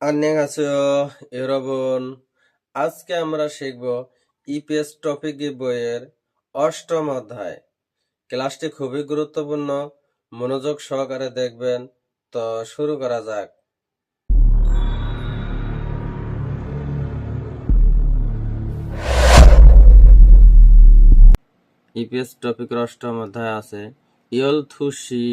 안녕하세요, 여러분. আজকে আমরা শিখব ইপিএস টপিক বইয়ের অষ্টম অধ্যায় ক্লাসটি খুবই গুরুত্বপূর্ণ মনোযোগ সহকারে দেখবেন তো শুরু করা যাক ইপিএস টপিকের অষ্টম অধ্যায় আছে ইয়ল থুসি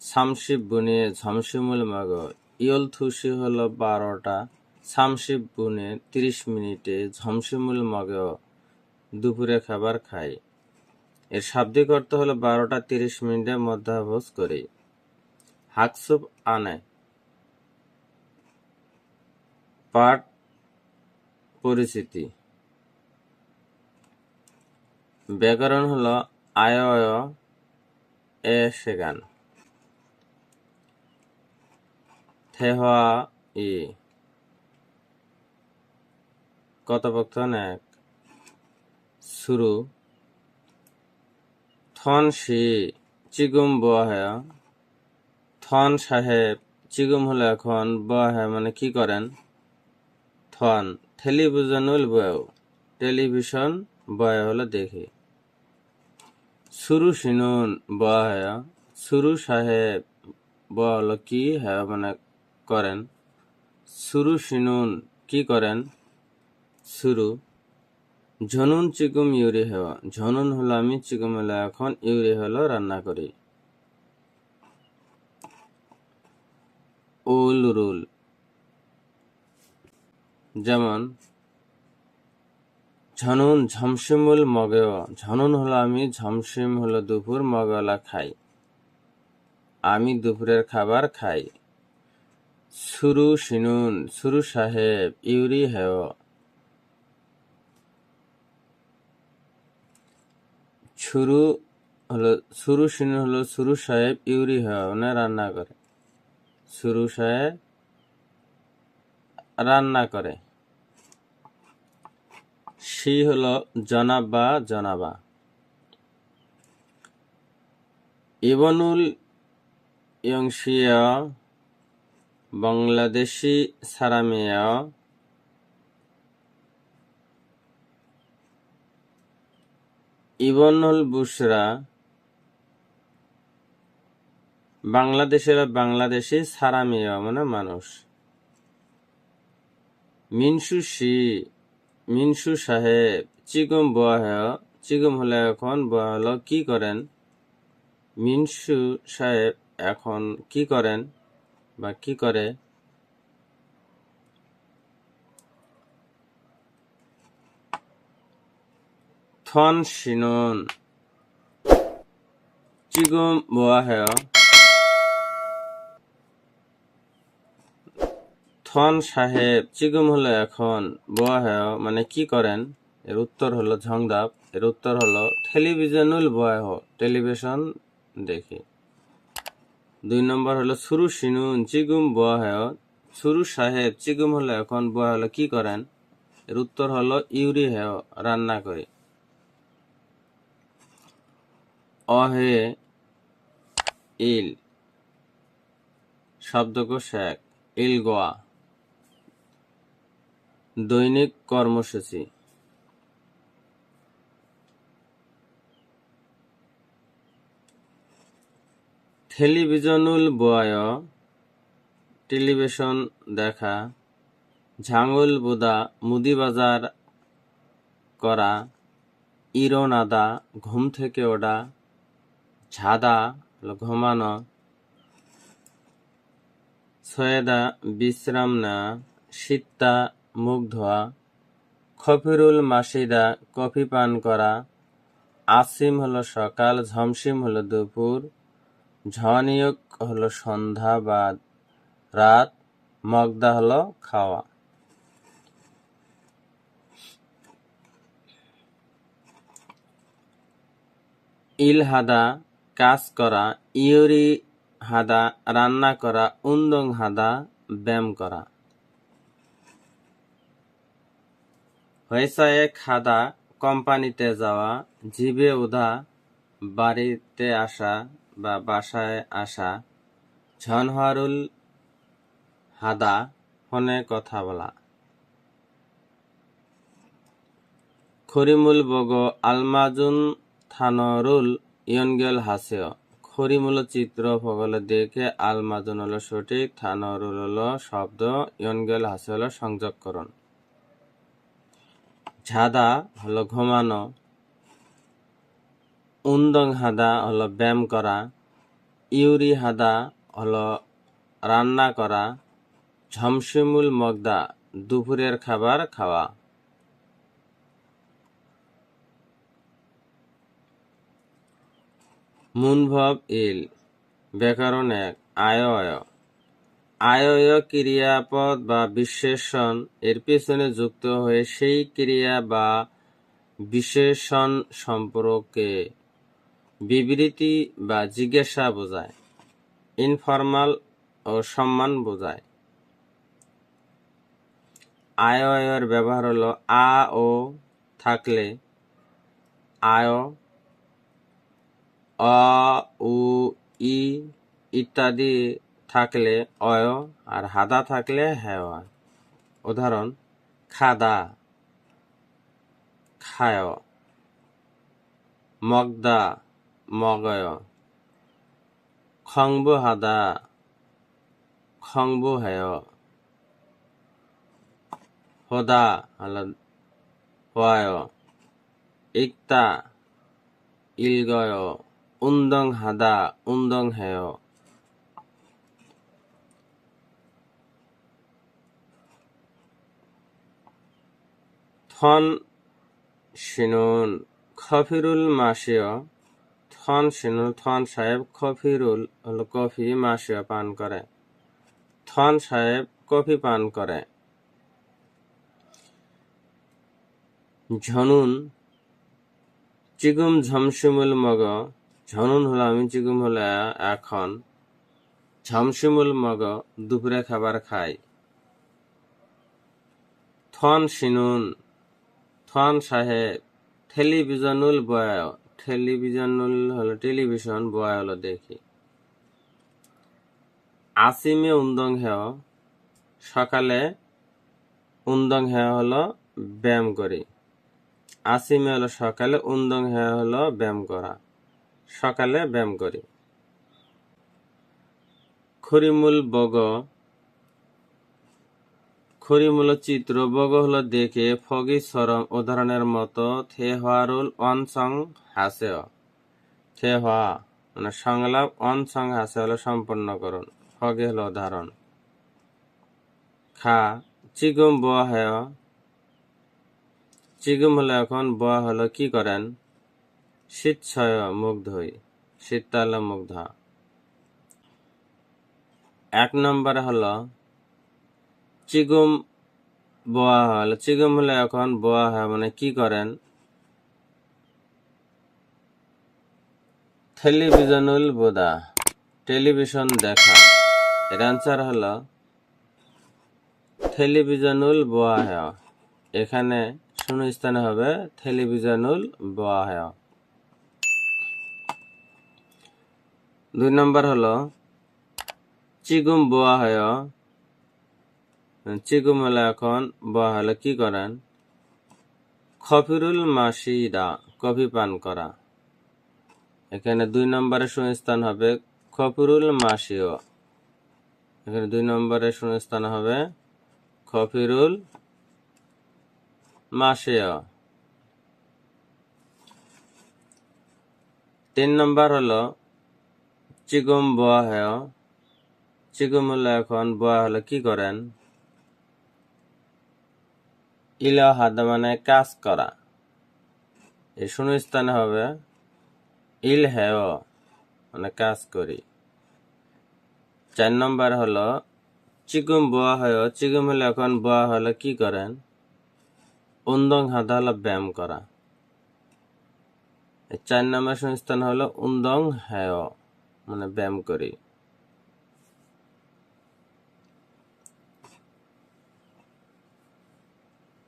সামশিব বুনে ঝমসিমুল মাগ ইয়ল থুসি হলো বারোটা সামশিব বুনে তিরিশ মিনিটে ঝমসিমুল মাগ দুপুরে খাবার খাই এর শাব্দিক অর্থ হলো বারোটা তিরিশ মিনিটে মধ্যাভোজ করি। হাকসুপ আনে। পাঠ পরিচিতি। ব্যাকরণ হলো আয় এ সেগান থেহা ই কথোপকথন এক। শুরু। থন শি চিগুম বহে থন সাহেব, চিগুম হলো এখন বহে মানে কি করেন? থন টেলিভিশনুল বয় টেলিভিশন বয় হলো দেখি। শুরু শিনুন বয় শুরু সাহেব বল কি হ্যাঁ মানে করেন? শুরু শিনুন, কি করেন? শুরু ঝনুন চিকুম ইউরি হেওয়া ঝনুন হলো আমি, চিকুম হলো এখন, ইউরি হলো রান্না করি। উল রুল, যেমন, ঝনুন ঝমসিমুল মগেও, ঝনুন হলো আমি, ঝমসিম হলো দুপুর, মগলা খাই। আমি দুপুরের খাবার খাই। সুরু শিনুন সুরু সাহেব ইউরি হেও ছুরু হলো সুরু শিনুন হলো সুরু সাহেব ইউরি হেও মানে রান্না করে সুরু সাহেব রান্না করে সি হলো জনাব বা জনাবা ইবনুল ইয়ংশিয়া বাংলাদেশি সারামিয়া ইবনুল বুসরা বাংলাদেশের বাংলাদেশি সারামিয়া মানে মানুষ। মিনসু সি মিনসু সাহেব চিগম বহ চিগম হলে এখন বহ হলো কি করেন? মিনসু সাহেব এখন কি করেন? বা কি করে? থন শিনুন। চিগম বহ থন সাহেব, চিগুম হলো এখন বহ মানে কি করেন এর উত্তর হলো ঝংদাপ এর উত্তর হলো টেলিভিশনুল বয় টেলিভিশন দেখি। দুই নম্বর হলো, সুরু শিনুন চিগুম বহ সুরু সাহেব চিগুম হলো এখন বয় হলো কি করেন? এর উত্তর হলো, ইউরি হেও রান্না করে। অহে ইল। শব্দকোষ এক ইল গোয়া। দৈনিক কর্মসূচি। টেলিভিশনুল বয়, টেলিভিশন দেখা ঝাঙ্গুল বুদা, মুদি বাজার করা, ইরোনাদা, ঘুম থেকে ওঠা, ঝাদা, ঘুমানো, সয়েদা বিশ্রাম না শীতা মুখ ধোয়া, খফিরুল মাসিদা, কফি পান করা, আসিম হলো সকাল, ঝমসিম হলো দুপুর ঝনিয়ক হলো সন্ধ্যা বা রাত, মগদা হলো খাওয়া। ইল হাদা কাজ করা, ইউরি হাদা রান্না করা, উন্দং হাদা ব্যায়াম করা। হয়েছে খাদা কোম্পানিতে যাওয়া, জিবে উধা বাড়িতে আসা বা বাসায় আসা ঝনহারুল হাদা ফোনে কথা বলা। খরিমুল বগ, আলমাজুন থানরুল, ইয়নগেল হাসেয় খরিমুল চিত্র ফগলে দেখে আলমাজুন হলো সঠিক, থানরুল হলো শব্দ, ইয়নগেল হাসে হলো সংযোগকরণ ঝাদা হলো ঘুমানো উন্দং হাদা হলো ব্যায়াম করা, ইউরি হাদা হলো রান্না করা, ঝমসিমুল মগদা দুপুরের খাবার খাওয়া। মুনভব ইল, ব্যাকরণ এক আয় আয় ক্রিয়াপদ বা বিশেষণ এর পিছনে যুক্ত হয়ে সেই ক্রিয়া বা বিশেষণ সম্পর্কে বিবৃতি বা জিজ্ঞাসা বোঝায়, ইনফরমাল ও সম্মান বোঝায়। আয় ব্যবহার হলো আ ও থাকলে আয়, অ, উ, ই ইত্যাদি থাকলে অয় আর হাদা থাকলে হ্যায় উদাহরণ, খাদা, খায়, মগদা মগয় খংবু হাদা খংবু হেয় হদা হলো হওয়ায় ইকতা ইলগয় উন্দং হাদা উন্দং হেয় থন শিনুন খফিরুল মাসিয় থন শিনুন থন সাহেব খফিরুল হলো কফি মাসিয় পান করে। থন সাহেব কফি পান করে। ঝনুন, চিগুম ঝমসিমুল মগ, ঝনুন হলো আমি, চিগুম হলো এখন। ঝমসিমুল মগ, দুপুরে খাবার খাই। থন শিনুন থন সাহেব টেলিভিশনুল বয় টেলিভিশনুল হলো টেলিভিশন বয় হলো দেখি। আসিমে উন্দং হেয়, সকালে উন্দং হেয় হলো ব্যায়াম করি। আসিমে হলো সকালে উন্দং হেয় হলো ব্যায়াম করা। সকালে ব্যায়াম করি। খরিমুল বগ খরিমুল চিত্র বগ হলো দেখে ফগি সরম উদাহরণের মতো থে হওয়ারুল অনসং হাসে থে হওয়া মানে সংলাপ অনসং হাসে হলো সম্পন্ন করুন। ফগে হলো উদাহরণ খা, চিগুম হেয় চিগুম হলো এখন বোয়া হলো কি করেন শীত ছয় মুখ ধুই শীতকাল মুখ ধোয়া এক নম্বর হলো চিগুম বোয়া হল চিগুম হলে এখন বোয়া হয় মানে কি করেন? টেলিভিশনুল বোদা। টেলিভিশন দেখা। এর অ্যান্সার হলো, টেলিভিশনুল বোয়া হয়। এখানে শূন্য স্থানে হবে, টেলিভিশনুল বোয়া হয়। দুই নম্বর হলো, চিগুম বোয়া হয়। চিগুম হলে এখন বোয়া হলে কি করেন? খফিরুল মাসিদা কফি পান করা। এখানে দুই নম্বরের শূন্যস্থান হবে খফিরুল মাসিও এখানে দুই নম্বরের শূন্যস্থান হবে খফিরুল মাসিও তিন নম্বর হলো চিগুম বোয়া হেয় চিগুম হলো এখন বোয়া হলো কি করেন? ইলা হাদা মানে কাজ করা। এই শূন্য স্থানে হবে ইল হেয় মানে কাজ করি। চার নম্বর হলো চিগুম বোয়া হয়। চিগুম হলে এখন বোয়া হলে কি করেন? উন্দং হাদা হলো ব্যায়াম করা। চার নম্বর সংস্থান হলো উন্দং হেয় মানে ব্যায়াম করি।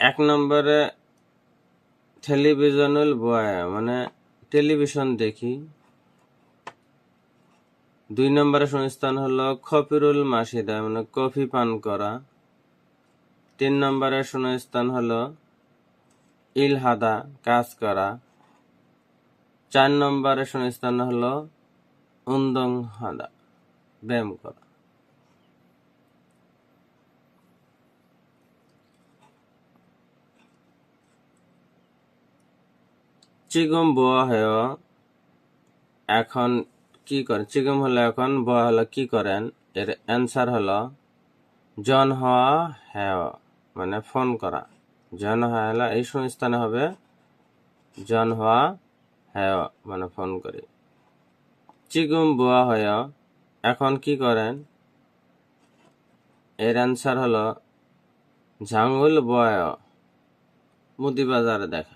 এক নম্বরে টেলিভিশনুল বয় মানে টেলিভিশন দেখি। দুই নম্বরে সংস্থান হলো খফিরুল মাসিদা মানে কফি পান করা। তিন নম্বরের শূন্যস্থান হলো ইলহাদা, কাজ করা। চার নম্বরের শূন্যস্থান হলো উন্দং হাদা ব্যায়াম করা। চিগম বোয়া হয়। এখন কি করেন? চিগম হলো এখন, বোয়া হলো কি করেন? এর অ্যান্সার হলো, জন হওয়া হ্যাঁ মানে ফোন করা। জন হওয়া হলো এই সংস্থানে হবে, জন হওয়া হ্যাঁ মানে ফোন করি। চিগুম বোয়া হয়, এখন কি করেন? এর অ্যান্সার হলো ঝাঙ্গুল বয় মুদি বাজারে দেখা।